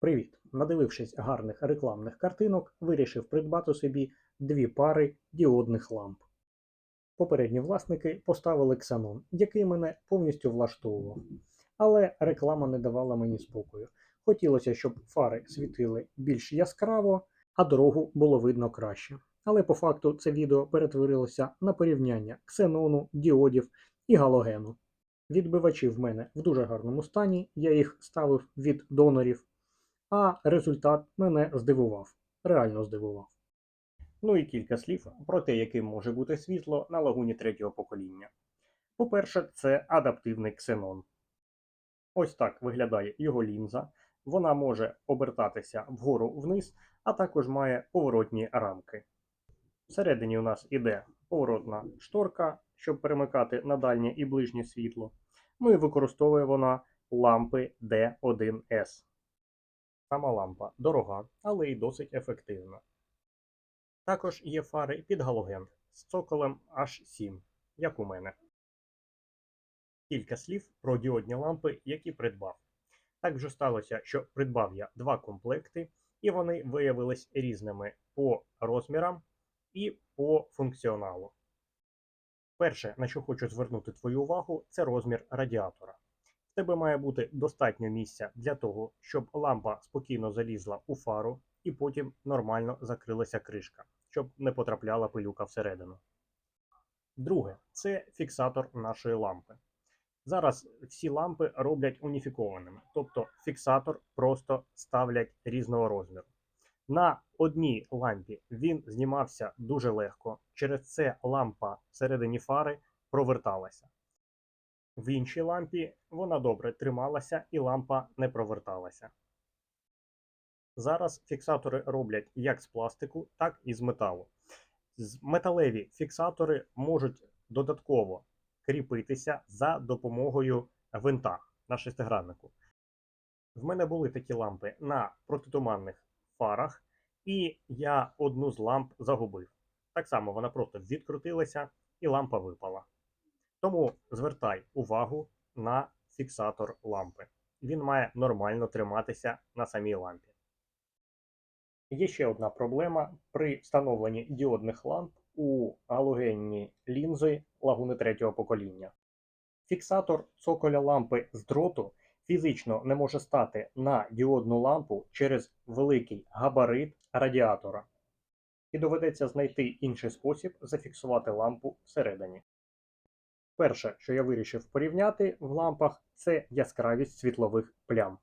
Привіт! Надивившись гарних рекламних картинок, вирішив придбати собі дві пари діодних ламп. Попередні власники поставили ксанон, який мене повністю влаштовував. Але реклама не давала мені спокою. Хотілося, щоб фари світили більш яскраво, а дорогу було видно краще. Але по факту це відео перетворилося на порівняння ксенону, діодів і галогену. Відбивачі в мене в дуже гарному стані, я їх ставив від донорів, а результат мене здивував, реально здивував. Ну і кілька слів про те, яким може бути світло на лагуні третього покоління. По-перше, це адаптивний ксенон. Ось так виглядає його лінза. Вона може обертатися вгору вниз, а також має поворотні рамки. Всередині у нас іде поворотна шторка, щоб перемикати на дальнє і ближнє світло. Ну і використовує вона лампи D1S. Сама лампа дорога, але й досить ефективна. Також є фари під галоген з цоколем H7, як у мене. Кілька слів про діодні лампи, які придбав. Так вже сталося, що придбав я два комплекти, і вони виявились різними по розмірам і по функціоналу. Перше, на що хочу звернути твою увагу, це розмір радіатора. В тебе має бути достатньо місця для того, щоб лампа спокійно залізла у фару і потім нормально закрилася кришка, щоб не потрапляла пилюка всередину. Друге, це фіксатор нашої лампи. Зараз всі лампи роблять уніфікованими, тобто фіксатор просто ставлять різного розміру. На одній лампі він знімався дуже легко, через це лампа всередині фари проверталася. В іншій лампі вона добре трималася і лампа не проверталася. Зараз фіксатори роблять як з пластику, так і з металу. Металеві фіксатори можуть додатково кріпитися за допомогою винта на шестиграннику. В мене були такі лампи на протитуманних фарах, і я одну з ламп загубив. Так само вона просто відкрутилася і лампа випала. Тому звертай увагу на фіксатор лампи. Він має нормально триматися на самій лампі. Є ще одна проблема при встановленні діодних ламп у галогенні лінзи лагуни третього покоління. Фіксатор цоколя лампи з дроту фізично не може стати на діодну лампу через великий габарит радіатора, і доведеться знайти інший спосіб зафіксувати лампу всередині. Перше, що я вирішив порівняти в лампах, це яскравість світлових плям.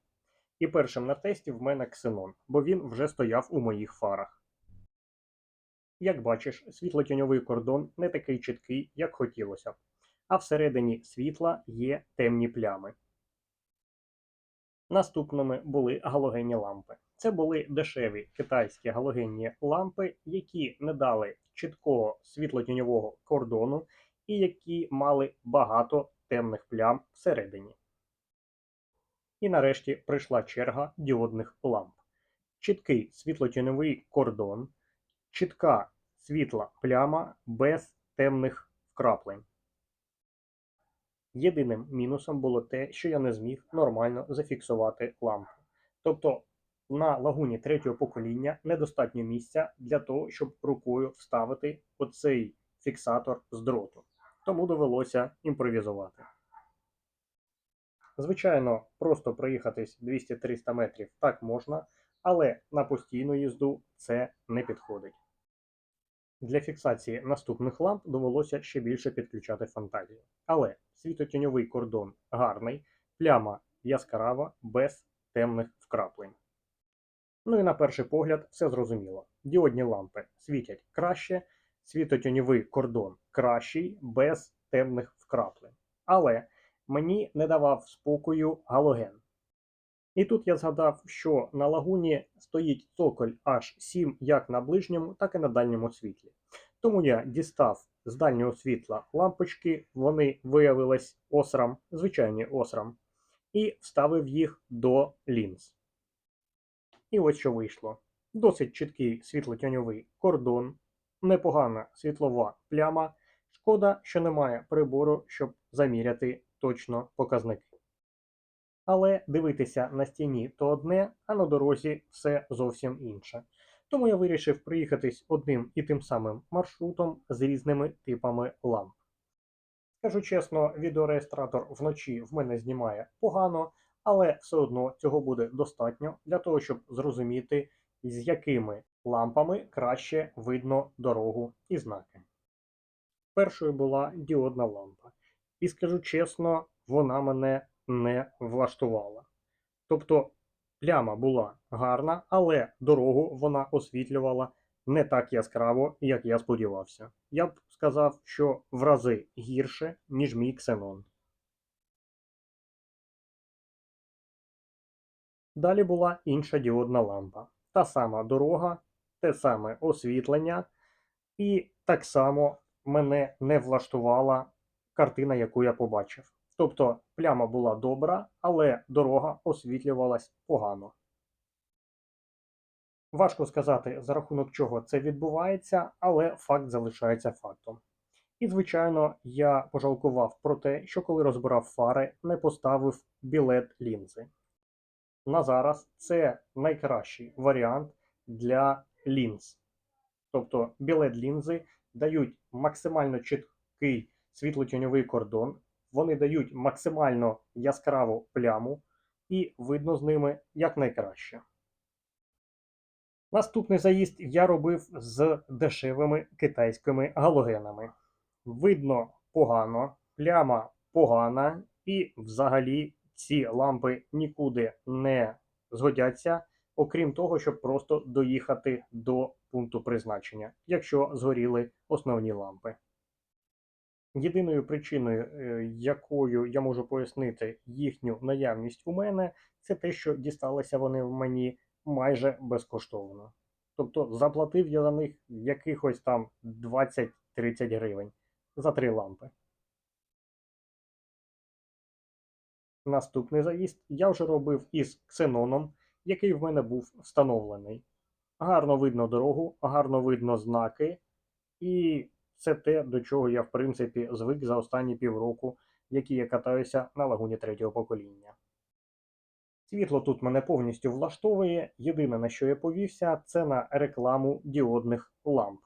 І першим на тесті в мене ксенон, бо він вже стояв у моїх фарах. Як бачиш, світлотіньовий кордон не такий чіткий, як хотілося а всередині світла є темні плями. Наступними були галогенні лампи. Це були дешеві китайські галогенні лампи, які не дали чіткого світлотіньового кордону і які мали багато темних плям всередині. І нарешті прийшла черга діодних ламп. Чіткий світлотіньовий кордон, чітка світла пляма без темних вкраплень. Єдиним мінусом було те, що я не зміг нормально зафіксувати лампу. Тобто на лагуні третього покоління недостатньо місця для того, щоб рукою вставити оцей фіксатор з дроту. Тому довелося імпровізувати. Звичайно, просто проїхатись 200-300 метрів так можна, але на постійну їзду це не підходить. Для фіксації наступних ламп довелося ще більше підключати фантазію. Але світотіньовий кордон гарний, пляма яскрава, без темних вкраплень. Ну і на перший погляд все зрозуміло. Діодні лампи світять краще, світотіньовий кордон кращий, без темних вкраплень. Але мені не давав спокою галоген. І тут я згадав, що на лагуні стоїть цоколь H7 як на ближньому, так і на дальньому світлі. Тому я дістав з дальнього світла лампочки, вони виявились осрам, звичайні осрам, і вставив їх до лінз. І ось що вийшло. Досить чіткий світлотяньовий кордон, непогана світлова пляма. Шкода, що немає прибору, щоб заміряти точно показники. Але дивитися на стіні то одне, а на дорозі все зовсім інше. Тому я вирішив приїхатись одним і тим самим маршрутом з різними типами ламп. Скажу чесно, відеореєстратор вночі в мене знімає погано, але все одно цього буде достатньо для того, щоб зрозуміти, з якими лампами краще видно дорогу і знаки. Першою була діодна лампа. І скажу чесно, вона мене не влаштувала. Тобто пляма була гарна, але дорогу вона освітлювала не так яскраво, як я сподівався. Я б сказав, що в рази гірше, ніж мій ксенон. Далі була інша діодна лампа. Та сама дорога, те саме освітлення, і так само мене не влаштувала картина, яку я побачив. Тобто пляма була добра, але дорога освітлювалась погано. Важко сказати, за рахунок чого це відбувається, але факт залишається фактом. І, звичайно, я пожалкував про те, що коли розбирав фари, не поставив білет лінзи. На зараз це найкращий варіант для лінз. Тобто білет лінзи дають максимально чіткий світлотіньовий кордон, вони дають максимально яскраву пляму, і видно з ними якнайкраще. Наступний заїзд я робив з дешевими китайськими галогенами. Видно погано, пляма погана, і взагалі ці лампи нікуди не згодяться, окрім того, щоб просто доїхати до пункту призначення, якщо згоріли основні лампи. Єдиною причиною, е, якою я можу пояснити їхню наявність у мене, це те, що дісталися вони в мені майже безкоштовно. Тобто заплатив я за них якихось там 20-30 гривень за три лампи. Наступний заїзд я вже робив із ксеноном, який в мене був встановлений. Гарно видно дорогу, гарно видно знаки, і це те, до чого я, в принципі, звик за останні півроку, які я катаюся на лагуні третього покоління. Світло тут мене повністю влаштовує. Єдине, на що я повівся, це на рекламу діодних ламп.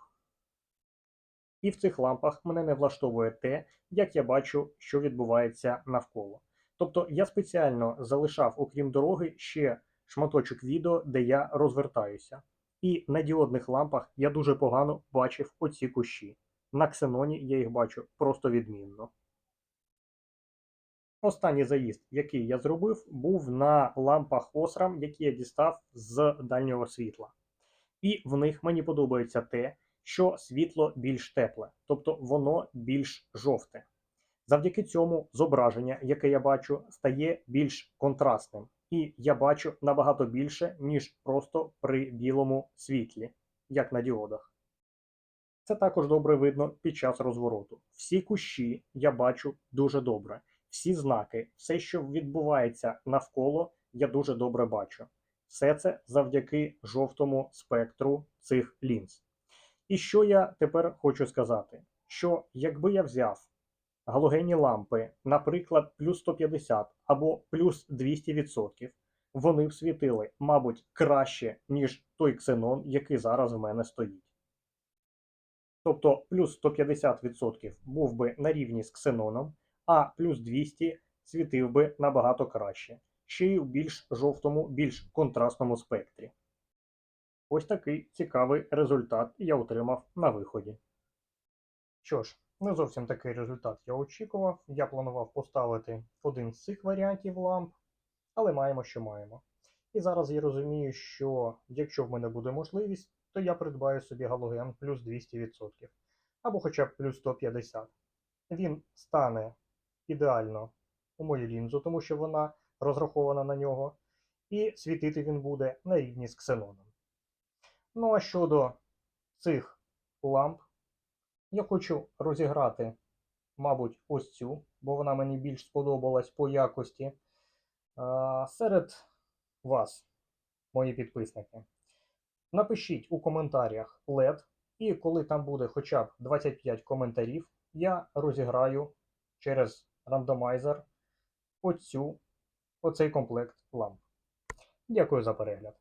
І в цих лампах мене не влаштовує те, як я бачу, що відбувається навколо. Тобто я спеціально залишав, окрім дороги, ще шматочок відео, де я розвертаюся. І на діодних лампах я дуже погано бачив оці кущі. На ксеноні я їх бачу просто відмінно. Останній заїзд, який я зробив, був на лампах Osram, які я дістав з дальнього світла. І в них мені подобається те, що світло більш тепле, тобто воно більш жовте. Завдяки цьому зображення, яке я бачу, стає більш контрастним. І я бачу набагато більше, ніж просто при білому світлі, як на діодах. Це також добре видно під час розвороту. Всі кущі я бачу дуже добре. Всі знаки, все, що відбувається навколо, я дуже добре бачу. Все це завдяки жовтому спектру цих лінз. І що я тепер хочу сказати? Що якби я взяв галогенні лампи, наприклад, плюс 150 або плюс 200%, вони б світили, мабуть, краще, ніж той ксенон, який зараз в мене стоїть. Тобто плюс 150% був би на рівні з ксеноном, а плюс 200 світив би набагато краще, ще й у більш жовтому, більш контрастному спектрі. Ось такий цікавий результат я отримав на виході. Що ж, не зовсім такий результат я очікував. Я планував поставити один з цих варіантів ламп, але маємо, що маємо. І зараз я розумію, що якщо в мене буде можливість, то я придбаю собі галоген плюс 200%, або хоча б плюс 150. Він стане ідеально у мою лінзу, тому що вона розрахована на нього, і світити він буде на рівні з ксеноном. Ну а щодо цих ламп, я хочу розіграти, мабуть, ось цю, бо вона мені більш сподобалась по якості. Серед вас, мої підписники. Напишіть у коментарях LED, і коли там буде хоча б 25 коментарів, я розіграю через рандомайзер оцю оцей комплект ламп. Дякую за перегляд.